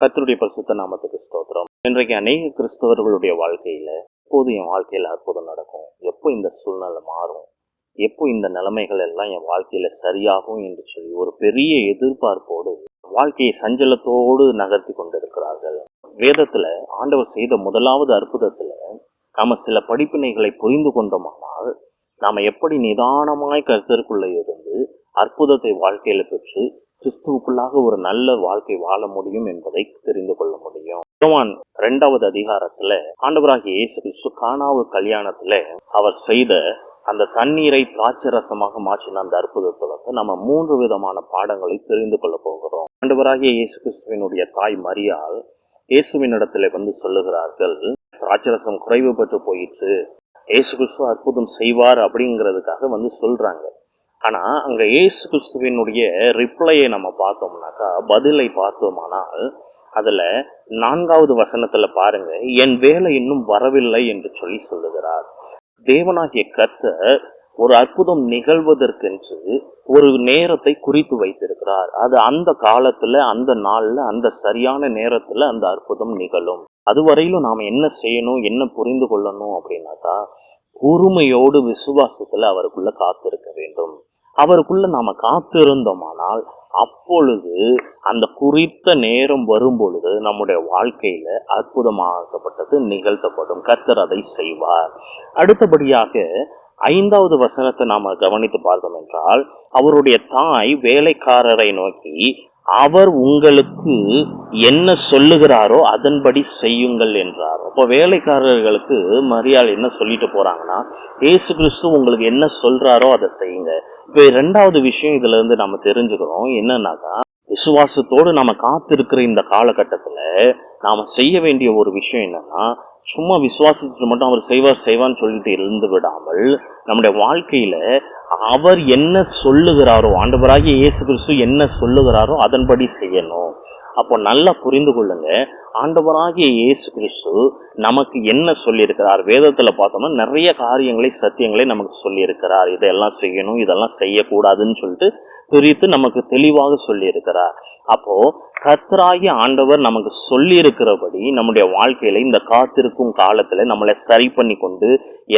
கத்தருடைய பரிசுத்த நாமத்துக்கு ஸ்தோத்திரம். இன்றைக்கு அநேக கிறிஸ்தவர்களுடைய வாழ்க்கையில் எப்போது என் வாழ்க்கையில் அற்புதம் நடக்கும். எப்போ இந்த சூழ்நிலை மாறும்? எப்போ இந்த நிலைமைகள் எல்லாம் என் வாழ்க்கையில் சரியாகும் என்று சொல்லி ஒரு பெரிய எதிர்பார்ப்போடு வாழ்க்கையை சஞ்சலத்தோடு நகர்த்தி கொண்டிருக்கிறார்கள். வேதத்தில் ஆண்டவர் செய்த முதலாவது அற்புதத்தில் நாம் சில படிப்பினைகளை புரிந்து கொண்டோமானால் நாம் எப்படி நிதானமாய் கருத்திற்குள்ளே இருந்து அற்புதத்தை வாழ்க்கையில் பெற்று கிறிஸ்துவுக்குள்ளாக ஒரு நல்ல வாழ்க்கை வாழ முடியும் என்பதை தெரிந்து கொள்ள முடியும். யோவான் இரண்டாவது அதிகாரத்துல ஆண்டவராகிய இயேசு கிறிஸ்து காணாவு கல்யாணத்துல அவர் செய்த அந்த தண்ணீரை திராட்சரசமாக மாற்றின அந்த அற்புதத்துல வந்து நம்ம மூன்று விதமான பாடங்களை தெரிந்து கொள்ள போகிறோம். ஆண்டவராகிய இயேசு கிறிஸ்துவினுடைய தாய் மரியால் இயேசுவின் வந்து சொல்லுகிறார்கள் திராட்சரசம் குறைவு பெற்று போயிற்று இயேசு கிறிஸ்து அற்புதம் செய்வார் அப்படிங்கிறதுக்காக வந்து சொல்றாங்க. ஆனால் அங்கே இயேசு கிறிஸ்துவினுடைய ரிப்ளையை நம்ம பார்த்தோம்னாக்கா பதிலை பார்த்தோமானால் அதில் நான்காவது வசனத்தில் பாருங்க என் வேலை இன்னும் வரவில்லை என்று சொல்லி சொல்லுகிறார். தேவனாகிய கர்த்தர் ஒரு அற்புதம் நிகழ்வதற்கென்று ஒரு நேரத்தை குறித்து வைத்திருக்கிறார். அது அந்த காலத்தில் அந்த நாளில் அந்த சரியான நேரத்தில் அந்த அற்புதம் நிகழும். அதுவரையிலும் நாம் என்ன செய்யணும் என்ன புரிந்து கொள்ளணும் அப்படின்னாக்கா பொறுமையோடு விசுவாசத்தில் அவருக்குள்ள காத்திருக்க வேண்டும். அவருக்குள்ள நாம் காத்திருந்தோமானால் அப்பொழுது அந்த குறித்த நேரம் வரும் பொழுது நம்முடைய வாழ்க்கையில் அற்புதமாக்கப்பட்டது நிகழ்த்தப்படும். கர்த்தர் அதை செய்வார். அடுத்தபடியாக ஐந்தாவது வசனத்தை நாம் கவனித்து பார்த்தோம் என்றால் அவருடைய தாய் வேலைக்காரரை நோக்கி அவர் உங்களுக்கு என்ன சொல்லுகிறாரோ அதன்படி செய்யுங்கள் என்றார். அப்போ வேலைக்காரர்களுக்கு மரியாதை என்ன சொல்லிட்டு போகிறாங்கன்னா ஏசு கிறிஸ்து உங்களுக்கு என்ன சொல்கிறாரோ அதை செய்யுங்க. இப்போ ரெண்டாவது விஷயம் இதுலேருந்து நம்ம தெரிஞ்சுக்கிறோம். என்னன்னாக்கா விசுவாசத்தோடு நம்ம காத்திருக்கிற இந்த காலகட்டத்தில் நாம் செய்ய வேண்டிய ஒரு விஷயம் என்னன்னா சும்மா விசுவாசத்துக்கு மட்டும் அவர் செய்வார் செய்வான்னு சொல்லிட்டு இருந்து விடாமல் நம்முடைய வாழ்க்கையில் அவர் என்ன சொல்லுகிறாரோ ஆண்டவராகிய இயேசு கிறிஸ்து என்ன சொல்லுகிறாரோ அதன்படி செய்யணும். அப்போ நல்லா புரிந்து கொள்ளுங்க ஆண்டவராகிய இயேசு கிறிஸ்து நமக்கு என்ன சொல்லியிருக்கிறார்? வேதத்தில் பார்த்தோம்னா நிறைய காரியங்களை சத்தியங்களை நமக்கு சொல்லியிருக்கிறார். இதெல்லாம் செய்யணும் இதெல்லாம் செய்யக்கூடாதுன்னு சொல்லிட்டு பிரித்து நமக்கு தெளிவாக சொல்லியிருக்கிறார். அப்போ கத்தராகி ஆண்டவர் நமக்கு சொல்லியிருக்கிறபடி நம்முடைய வாழ்க்கையில இந்த காத்திருக்கும் காலத்துல நம்மளை சரி பண்ணி கொண்டு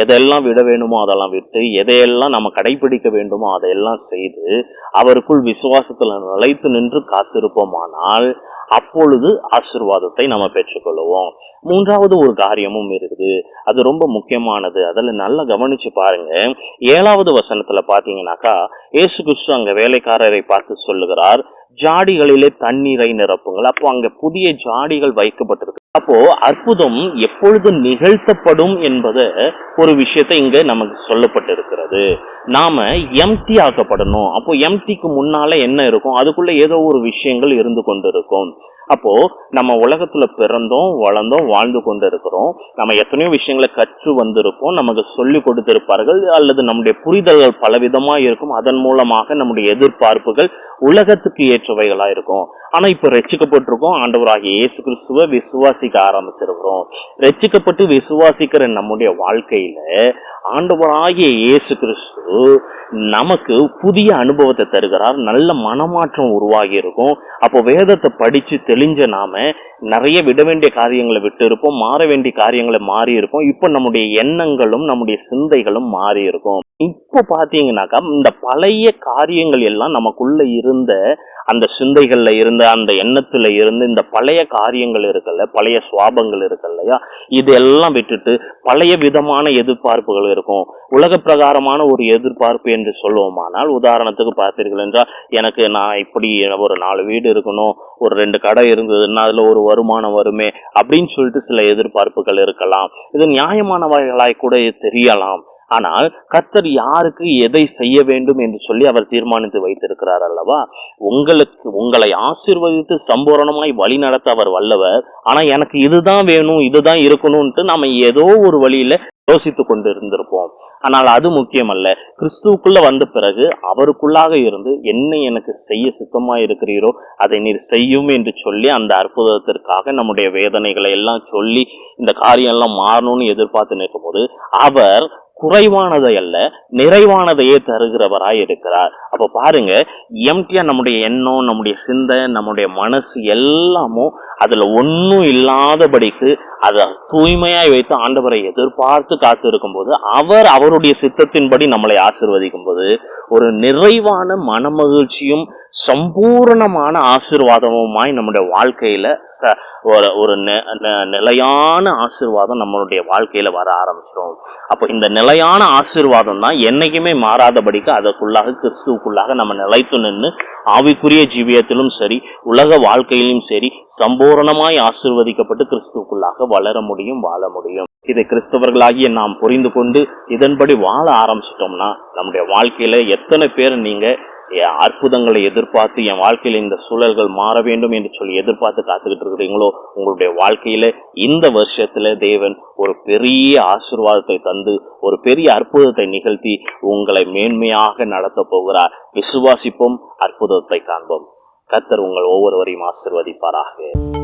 எதெல்லாம் விட வேணுமோ அதெல்லாம் விட்டு எதையெல்லாம் நம்ம கடைபிடிக்க வேண்டுமோ அதையெல்லாம் செய்து அவருக்குள் விசுவாசத்துல நிலைத்து நின்று காத்திருப்போமானால் அப்பொழுது ஆசிர்வாதத்தை நம்ம பெற்றுக்கொள்வோம் மூன்றாவது ஒரு காரியமும் இருக்குது. அது ரொம்ப முக்கியமானது. அதில் நல்லா கவனிச்சு பாருங்க. ஏழாவது வசனத்தில் பார்த்தீங்கன்னாக்கா ஏசு கிறிஸ்து அங்கே வேலைக்காரரை பார்த்து சொல்லுகிறார். ஜாடிகளிலே தண்ணீரை நிரப்புங்கள். அப்போ அங்கே புதிய ஜாடிகள் வைக்கப்பட்டிருக்கு. அப்போ அற்புதம் எப்பொழுது நிகழ்த்தப்படும் என்பத ஒரு விஷயத்தை இங்க நமக்கு சொல்லப்பட்டிருக்கிறது. நாம எம்டி ஆக்கப்படணும். அப்போ எம்டிக்கு முன்னால என்ன இருக்கும்? அதுக்குள்ள ஏதோ ஒரு விஷயங்கள் இருந்து கொண்டிருக்கும். அப்போ நம்ம உலகத்துல பிறந்தோம் வளர்ந்தோம் வாழ்ந்து கொண்டு இருக்கிறோம் நம்ம எத்தனையோ விஷயங்களை கற்று வந்திருக்கோம் நமக்கு சொல்லி கொடுத்திருப்பார்கள் அல்லது நம்முடைய புரிதல்கள் பலவிதமா இருக்கும். அதன் மூலமாக நம்முடைய எதிர்பார்ப்புகள் உலகத்துக்கு ஏற்றவைகளா இருக்கும். ஆனா இப்ப ரட்சிக்கப்பட்டிருக்கோம். ஆண்டவராகிய இயேசு கிறிஸ்துவை விசுவாசிக்க ஆரம்பிச்சிருக்கிறோம். ரட்சிக்கப்பட்டு விசுவாசிக்கிற நம்முடைய வாழ்க்கையில ஆண்டவராகிய இயேசு கிறிஸ்து நமக்கு புதிய அனுபவத்தை தருகிறார். நல்ல மனமாற்றம் உருவாகி இருக்கும். அப்போ வேதத்தை படிச்சு தெளிஞ்ச நாம நிறைய விட வேண்டிய காரியங்களை விட்டு இருப்போம் மாற வேண்டிய காரியங்களை மாறி இருக்கும் இப்போ நம்முடைய எண்ணங்களும் நம்முடைய சிந்தைகளும் மாறி இருக்கும் இப்போ பார்த்தீங்கன்னாக்கா இந்த பழைய காரியங்கள் எல்லாம் நமக்குள்ள இருந்த அந்த சிந்தைகளில் இருந்த அந்த எண்ணத்தில் இருந்து இந்த பழைய காரியங்கள் இருக்குல்ல பழைய சுவாபங்கள் இருக்கு இல்லையா? இதெல்லாம் விட்டுட்டு பழைய விதமான எதிர்பார்ப்புகள் இருக்கும். உலக பிரகாரமான ஒரு எதிர்பார்ப்பு என்று சொல்லுவோமானால் உதாரணத்துக்கு பார்த்தீர்கள் என்றால் எனக்கு நான் இப்படி ஒரு நாலு வீடு இருக்கணும் ஒரு ரெண்டு கடை இருந்ததுன்னா அதுல ஒரு வருமானம் வருமே அப்படின்னு சொல்லிட்டு சில எதிர்பார்ப்புகள் இருக்கலாம். இது நியாயமானவைகளாய் கூட தெரியலாம். ஆனால் கர்த்தர் யாருக்கு எதை செய்ய வேண்டும் என்று சொல்லி அவர் தீர்மானித்து வைத்திருக்கிறார் அல்லவா? உங்களுக்கு உங்களை ஆசீர்வதித்து சம்பூரணமாய் வழி நடத்த அவர் வல்லவர். ஆனால் எனக்கு இதுதான் வேணும் இதுதான் இருக்கணும்ன்ட்டு நம்ம ஏதோ ஒரு வழியில் யோசித்து கொண்டு இருந்திருப்போம் ஆனால் அது முக்கியமல்ல. கிறிஸ்துவுக்குள்ள வந்த பிறகு அவருக்குள்ளாக இருந்து என்ன எனக்கு செய்ய சுத்தமாக இருக்கிறீரோ அதை நீர் செய்யும் என்று சொல்லி அந்த அற்புதத்திற்காக நம்முடைய வேதனைகளை எல்லாம் சொல்லி இந்த காரியம் எல்லாம் மாறணும்னு எதிர்பார்த்து நிற்கும் போது அவர் குறைவானதை அல்ல. நிறைவானதையே தருகிறவராய் இருக்கிறார். அப்போ பாருங்க எம்டியா நம்முடைய எண்ணம் நம்முடைய சிந்தை நம்முடைய மனசு எல்லாமும் அதில் ஒன்றும் இல்லாதபடிக்கு அதை தூய்மையாய் வைத்து ஆண்டவரை எதிர்பார்த்து காத்து இருக்கும்போது அவர் அவருடைய சித்தத்தின்படி நம்மளை ஆசிர்வதிக்கும் போது ஒரு நிறைவான மனமகிழ்ச்சியும் சம்பூரணமான ஆசிர்வாதமுமாய் நம்முடைய வாழ்க்கையில் ச- ஒரு ஒரு நெ- நெ- நிலையான ஆசிர்வாதம் நம்மளுடைய வாழ்க்கையில் வர ஆரம்பிச்சிடும் அப்போ இந்த நிலையான ஆசிர்வாதம் தான் என்னைக்குமே மாறாதபடிக்கு அதற்குள்ளாக கிறிஸ்துவுக்குள்ளாக நம்ம நிலைத்து நின்று ஆவிக்குரிய ஜீவியத்திலும் சரி உலக வாழ்க்கையிலும் சரி சம்பூரணமாய் ஆசீர்வதிக்கப்பட்டு கிறிஸ்துவுக்குள்ளாக வளர முடியும் வாழ முடியும். இதை கிறிஸ்தவர்களாகிய நாம் புரிந்து கொண்டு இதன்படி வாழ ஆரம்பிச்சிட்டோம்னா நம்முடைய வாழ்க்கையில எத்தனை பேர் நீங்க அற்புதங்களை எதிர்பார்த்து என் வாழ்க்கையில இந்த சூழல்கள் மாற வேண்டும் என்று சொல்லி எதிர்பார்த்து காத்துக்கிட்டு இருக்கிறீங்களோ உங்களுடைய வாழ்க்கையில இந்த வருஷத்துல தேவன் ஒரு பெரிய ஆசீர்வாதத்தை தந்து ஒரு பெரிய அற்புதத்தை நிகழ்த்தி உங்களை மேன்மையாக நடத்த போகிறார். விசுவாசிப்போம் அற்புதத்தை காண்போம். கர்த்தர் உங்கள் ஒவ்வொருவரையும் ஆசிர்வதிப்பாராக.